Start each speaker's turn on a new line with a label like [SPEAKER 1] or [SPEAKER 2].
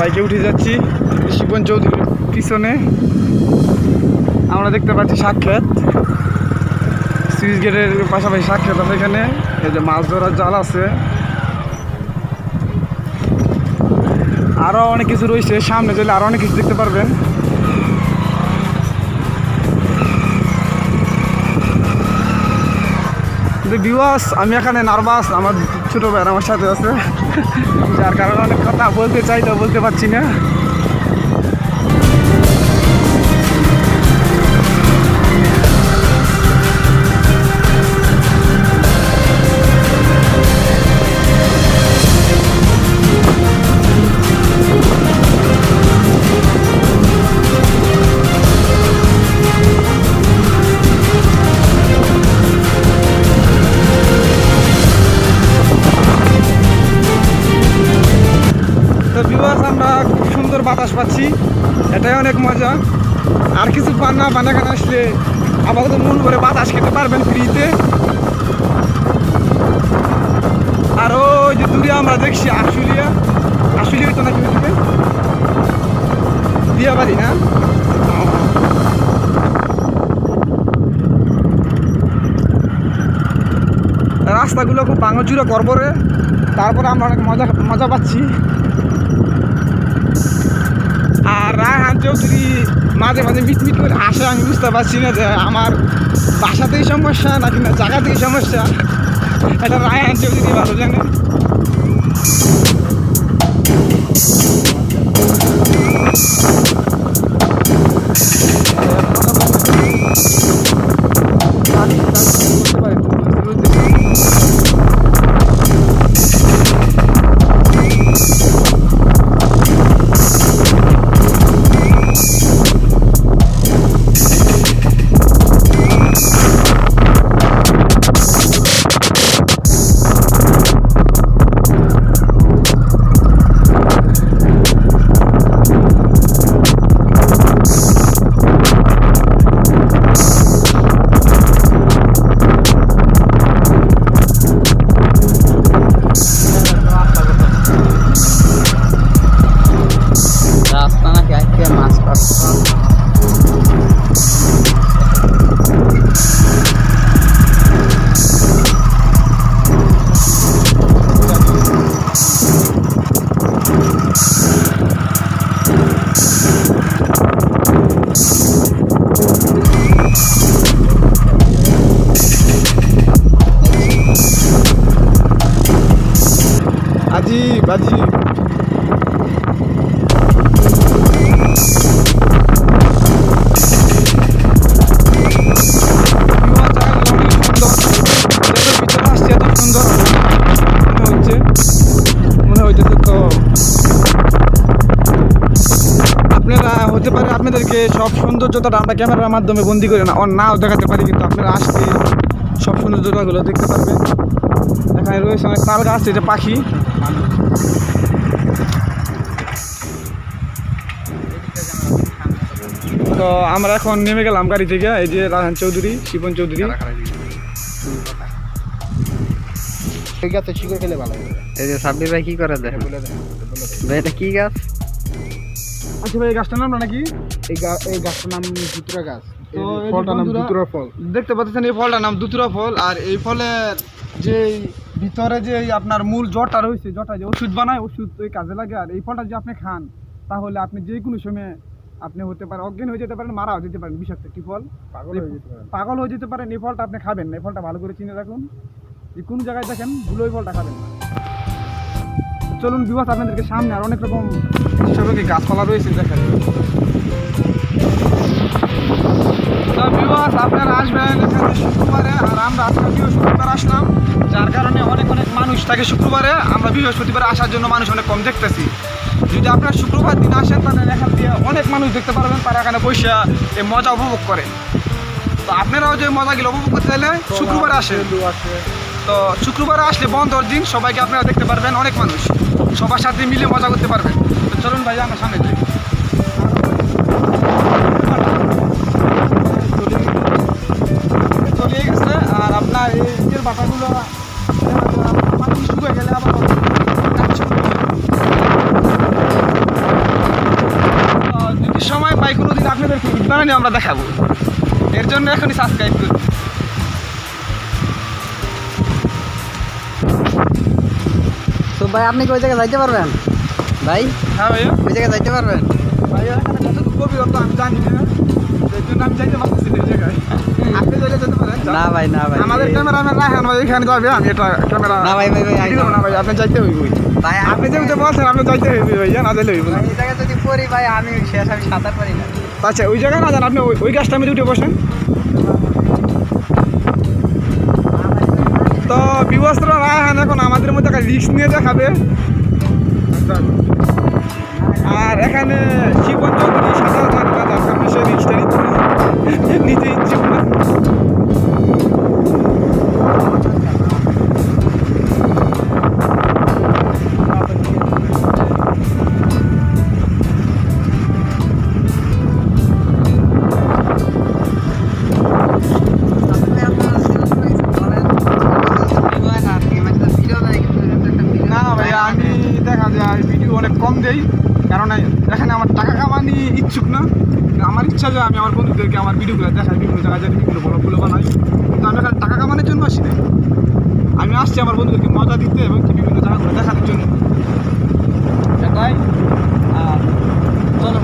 [SPEAKER 1] বাইকে উঠে যাচ্ছি শিবন চৌধুরীর পিছনে। আমরা দেখতে পাচ্ছি সাক্ষাৎ। সুইচ গেটের পাশাপাশি সাক্ষাৎ আছে এখানে। এই যে মাছ ধরার জাল আছে। আরও অনেক কিছু রয়েছে। সামনে চলে আরও অনেক কিছু দেখতে পারবেন। বিওয়াস আমি এখানে নার্ভাস আমার ছোটো ভাই আমার সাথে আছে। যার কারণে অনেক কথা বলতে চাই তো বলতে পারছি না। সুন্দর বাতাস পাচ্ছি। এটাই অনেক মজা। আর কিছু পান না, পান এখানে আসলে? আপাতত মন করে বাতাস খেতে পারবেন ফ্রিতে। আর ওই যে দূরে আমরা দেখছি আশুলিয়া। আশুলিয়া তো নাকি দিয়া বাড়ি না? রাস্তাগুলো খুব ভাঙচুরা করবরে তারপরে আমরা অনেক মজা মজা পাচ্ছি। আর যদি মাঝে মাঝে মিটমিট করে আসে, আমি বুঝতে পারছি না যে আমার বাসাতেই সমস্যা না জায়গাতেই সমস্যা? এটা রায় আনছেও যদি ভালো জানে। বাজি। হতে পারে আপনাদেরকে সব সৌন্দর্যটা আমরা ক্যামেরার মাধ্যমে বন্দি করে না নাও দেখাতে পারি, কিন্তু আপনারা আসলে সব সৌন্দর্যতাগুলো দেখতে পারবেন এখানে রয়েছে অনেক তাল গাছ এটা পাখি। তো আমরা এখন নেমে গেলাম গাড়ি থেকে এই যে রাহান চৌধুরী শিবন চৌধুরী।
[SPEAKER 2] ঠিক আছে শিখে খেলে ভালো হবে।
[SPEAKER 3] এই যে সাব্বির ভাই কি করে দেখেন?
[SPEAKER 2] বলে
[SPEAKER 3] ভাই এটা কি গাছ?
[SPEAKER 1] আচ্ছা ভাই এই গাছটার নাম নাকি
[SPEAKER 2] এই গাছটার নাম ধুতুরা গাছ।
[SPEAKER 1] তো
[SPEAKER 2] ফলটার নাম ফল।
[SPEAKER 1] দেখতে পাচ্ছেন এই ফলটার নাম দুতুরা ফল আর এই ফলের যে ভিতরে যে আপনার মূল জটা রয়েছে জটা যে ওষুধ বানায় ওষুধ ওই কাজে লাগে। আর এই ফলটা যদি আপনি খান তাহলে আপনি যে কোনো সময় আপনি হতে পারেন অজ্ঞান হয়ে যেতে পারেন মারাও যেতে পারেন বিষাক্ত একটি ফল।
[SPEAKER 2] পাগল হয়ে যেতে পারে
[SPEAKER 1] পাগল হয়ে যেতে পারেন এই ফলটা আপনি খাবেন না। এই ফলটা ভালো করে চিনে রাখুন। যে কোন জায়গায় দেখেন ভুলো এই ফলটা খাবেন না। চলুন বিবাস আপনাদেরকে সামনে আর অনেক রকম সবাইকে গাছপালা রয়েছে দেখেন থাকে শুক্রবারে আমরা বৃহস্পতিবার আসার জন্য মানুষ অনেক কম দেখতেছি। যদি আপনারা শুক্রবার দিন আসেন, তাহলে এখান দিয়ে অনেক মানুষ দেখতে পারবেন, তারা এখানে বসে এই মজা উপভোগ করে। তো আপনারাও যে মজাগুলো উপভোগ করতে চাইলে শুক্রবার আসেন। তো শুক্রবার আসলে বন্ধর দিন, সবাইকে আপনারা দেখতে পারবেন, অনেক মানুষ। সবার সাথে মিলে মজা করতে পারবেন। চলুন ভাই, আমরা সামনে যাই। এখনই আমরা দেখাবো। এর জন্য এখনই সাবস্ক্রাইব করুন।
[SPEAKER 3] তো ভাই আপনি কি ওই জায়গায় যাইতে পারবেন? ভাই
[SPEAKER 1] হ্যাঁ ভাইয়া।
[SPEAKER 3] ওই জায়গায় যাইতে পারবেন?
[SPEAKER 1] ভাইয়া এখানে কতটুকু গভীরতা আমি জানি না। এর জন্য আমি চাইতে পারতেছি না
[SPEAKER 3] ভাই না ভাই।
[SPEAKER 1] আমাদের ক্যামেরাম্যান রাখেন ভাই এখানে যাবে আমি এটা ক্যামেরা
[SPEAKER 3] না ভাই, ভাই, ভাই।
[SPEAKER 1] না ভাই আপনি চাইতে হইব।
[SPEAKER 3] ভাই
[SPEAKER 1] আপনি বলছেন আপনি চাইতে হইবে ভাইয়া না চাইলে হইব।
[SPEAKER 3] এই জায়গায় যদি পড়ি ভাই আমি শেষ আমি সাঁতার পারি না।
[SPEAKER 1] আচ্ছা ওই জায়গায় না যান, আপনি ওই- গাছটা আমি উঠে বসেন। তো বিবস্ত্র রায়হান এখন আমাদের মধ্যে একটা রিক্স নিয়ে দেখাবে। আর এখানে জীবন চৌধুরী সাঁতার জানে না রিক্সটা নিতে ইচ্ছুক না না ইচ্ছুক না। আমার ইচ্ছা যে আমি আমার বন্ধুদেরকে, আমার ভিডিওগুলো দেখাই, বিভিন্ন জায়গায় যাই, বিভিন্ন বড় ফুলো বানাই। কিন্তু আমি এখানে টাকা কামানোর জন্য আসি না আমি আসছি আমার বন্ধুদেরকে মজা দিতে এবং কি বিভিন্ন জায়গাগুলো দেখানোর জন্য। এটাই আর চলো